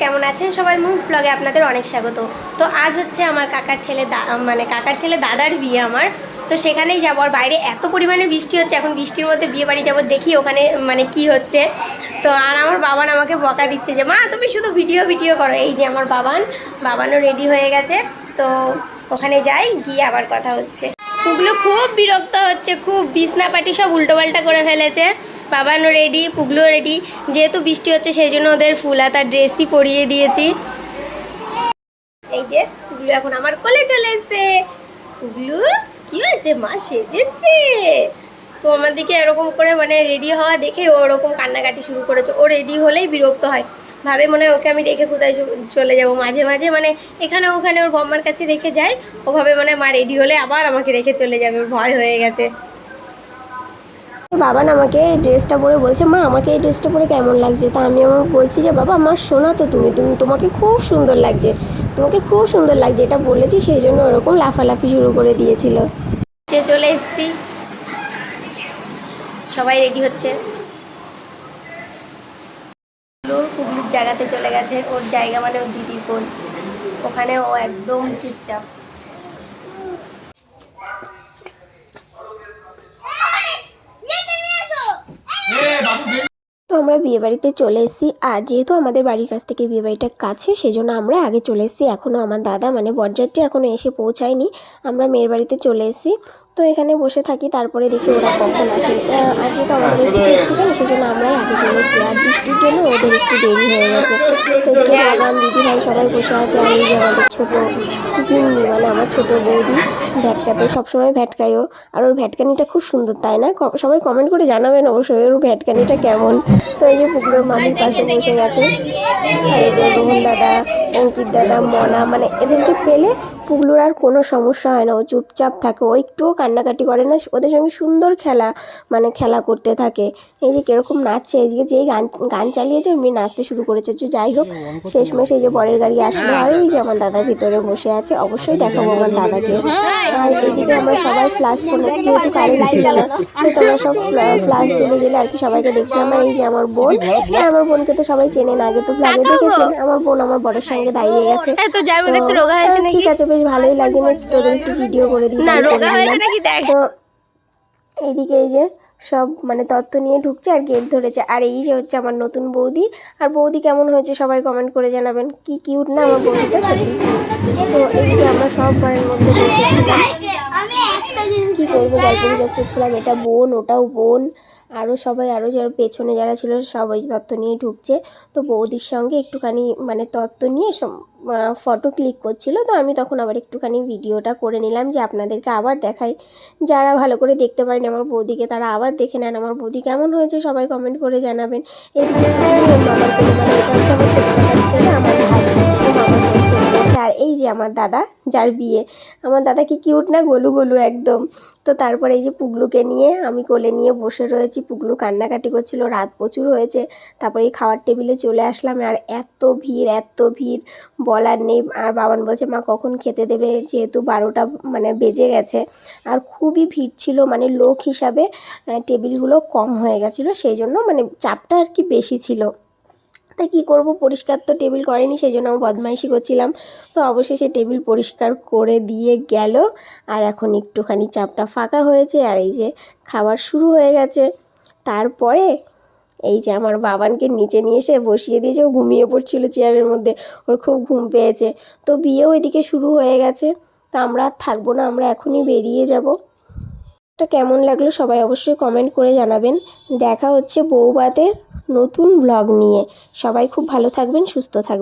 কেমন আছেন সবাই? মুন্স ব্লগে আপনাদের অনেক স্বাগত। তো আজ হচ্ছে আমার কাকার ছেলে মানে কাকার ছেলে দাদার বিয়ে আমার। তো সেখানেই যাব। আর বাইরে এত পরিমাণে বৃষ্টি হচ্ছে, এখন বৃষ্টির মধ্যে বিয়ে বাড়ি যাব, দেখি ওখানে মানে কি হচ্ছে। তো আর আমার বাবান আমাকে বকা দিচ্ছে যে, মা, তুমি শুধু ভিডিও ভিডিও করো। এই যে আমার বাবান, বাবানও রেডি হয়ে গেছে। তো ওখানে যাই, গিয়ে আবার কথা হচ্ছে। পুগলু খুব বিরক্ত হচ্ছে, খুব বিছনা পাটি সব উল্টোপাল্টা করে ফেলেছে। বাবানও রেডি পুগলু রেডি যেহেতু বৃষ্টি হচ্ছে সেই জন্য ওদের ফুল হাতার ড্রেসই পরিয়ে দিয়েছি। এই যে, পুগলু এখন আমার কোলে চলে এসছে। পুগলু, কি হয়েছে মা? সেজেছে। তো আমার দিকে এরকম করে মানে রেডি হওয়া দেখে ও ওরকম কান্নাকাটি শুরু করেছে। ও রেডি হলেই বিরক্ত হয়। ভাবে মনে হয় ওকে আমি রেখে কোথায় চলে যাব। মাঝে মাঝে মানে এখানে ওখানে ওর বম্মার কাছে রেখে যায়। ওভাবে মানে মা রেডি হলে আবার আমাকে রেখে চলে যাবে। ওর ভয় হয়ে গেছে। বাবা না আমাকে এই ড্রেসটা পরে বলছে, মা, আমাকে এই ড্রেসটা পরে কেমন লাগছে? তা আমি আমার বলছি যে, বাবা আমার শোনা তো তুমি। তুমি, তোমাকে খুব সুন্দর লাগছে। তোমাকে খুব সুন্দর লাগছে। এটা বলেছি, সেই জন্য ওরকম লাফালাফি শুরু করে দিয়েছিল। চলে এসেছি। সবাই রেডি হচ্ছে। পুগলুর জায়গাতে চলে গেছে, ওর জায়গা মানে ওর দিদির বোন ওখানে ও একদম চুপচাপ। তো আমরা বিয়ে বাড়িতে চলে এসেছি, আর যেহেতু আমাদের বাড়ির কাছ থেকে বিয়ে বাড়িটা কাছে, সেজন্য আমরা আগে চলে এসেছি। এখনও আমার দাদা মানে বরযাত্রী এখনও এসে পৌঁছায়নি। আমরা মেয়ের বাড়িতে চলে এসেছি। তো এখানে বসে থাকি, তারপরে দেখি ওরা কখন আসে। আর যেহেতু আমাদের থেকে একটুখানি সেজন্য আমরাই আগে চলে এসেছি। আর বৃষ্টির জন্য ওদের একটু দেরি হয়ে গেছে। তো এদিকে বাগান দিদি ভাই সবাই বসে আছে, আর এই যে আমাদের ছোটো গিন্নি মানে আমার ছোটো বৌদি, ভ্যাটকাতে সবসময় ভ্যাটকায়ও আর ওর ভ্যাটকানিটা খুব সুন্দর, তাই না? সবাই কমেন্ট করে জানাবেন অবশ্যই ওর ভ্যাটকানিটা কেমন। তো এই যে পুকুরের মামির পাশে বসে গেছে। আর এই যে রোহন দাদা, অঙ্কিত দাদা, মনা মানে এদেরকে পেলে পুগলুর আর কোনো সমস্যা হয় না। ও চুপচাপ থাকে। ও একটুও কান্নাকাটি করে না। ওদের সঙ্গে সুন্দর খেলা মানে খেলা করতে থাকে। এই যে কীরকম নাচছে। এদিকে যেই গান গান চালিয়েছে এমনি নাচতে শুরু করেছে। তো যাই হোক শেষমেশ এই যে বরের গাড়ি আসলো। আর এই যে আমার দাদার ভিতরে বসে আছে। অবশ্যই দেখাবো আমার দাদাকে। আর এদিকে আমরা সবাই ফ্লাশ ফোন যেহেতু কারেন্ট ছিল না সেহেতু আমরা সব ফ্লাশ জেলে জেলে আর কি সবাইকে দেখছিলাম আর এই যে আমার বোন হ্যাঁ, আমার বোনকে তো সবাই চেনে না। আগে তো ফ্ল্যাগে দেখেছেন? আমার বোন আমার বরের সঙ্গে দাঁড়িয়ে গেছে। ঠিক আছে বেশ ভালোই লাগছে না তোদের একটু ভিডিও করে দিই না রোগা হয়েছে নাকি দেখ। তো এইদিকে এই যে সব মানে তত্ত্ব নিয়ে ঢুকছে আর গেট ধরেছে। আর এই যে হচ্ছে আমার নতুন বৌদি। আর বৌদি কেমন হয়েছে সবাই কমেন্ট করে জানাবেন। কি কিউট না আমার বৌদিটা সত্যি। তো এইদিকে আমরা সব ঘরের মধ্যে বসেছিলাম কি করব গল্প করছিলাম। এটা বোন ওটাও বোন। আরও সবাই আরও যারা পেছনে যারা ছিল সবাই তত্ত্ব নিয়ে ঢুকছে। তো বৌদির সঙ্গে একটুখানি মানে তত্ত্ব নিয়ে ফটো ক্লিক করছিল। তো আমি তখন আবার একটুখানি ভিডিওটা করে নিলাম যে আপনাদেরকে আবার দেখাই। যারা ভালো করে দেখতে পারেন আমার বৌদিকে তারা আবার দেখে নেন। আমার বৌদি কেমন হয়েছে সবাই কমেন্ট করে জানাবেন। হচ্ছে আমার ছেলে আমার ভাই। আর এই যে আমার দাদা, যার বিয়ে। আমার দাদা কি কিউট না, গলু গলু একদম। তো তারপরে এই যে পুগলুকে নিয়ে আমি কোলে নিয়ে বসে রয়েছি। পুগলু কান্নাকাটি করছিল, রাত প্রচুর হয়েছে। তারপরে এই খাওয়ার টেবিলে চলে আসলাম আর এত ভিড় এত ভিড়, বলার নেই। আর বাবান বলছে, মা, কখন খেতে দেবে? যেহেতু বারোটা মানে বেজে গেছে। আর খুবই ভিড় ছিল মানে লোক হিসাবে টেবিলগুলো কম হয়ে গেছিল। সেই জন্য মানে চাপটা আর কি বেশি ছিল। তাই কী করব? পরিষ্কার তো টেবিল করেনি, সেই জন্য আমি বদমাইশি করছিলাম। তো অবশেষে টেবিল পরিষ্কার করে দিয়ে গেল, আর এখন একটুখানি চাপটা ফাঁকা হয়েছে, আর এই যে খাবার শুরু হয়ে গেছে। তারপরে এই যে আমার বাবানকে নিচে নিয়ে এসে বসিয়ে দিয়েছে, ও ঘুমিয়ে পড়ছিল চেয়ারের মধ্যে, ওর খুব ঘুম পেয়েছে। তো বিয়েও ওইদিকে শুরু হয়ে গেছে, তো আমরা আর থাকব না, আমরা এখনই বেরিয়ে যাব। কেমন লাগল সবাই অবশ্যই কমেন্ট করে জানাবেন। দেখা হচ্ছে বৌবাতের নতুন ব্লগ নিয়ে। সবাই খুব ভালো থাকবেন সুস্থ থাকবেন।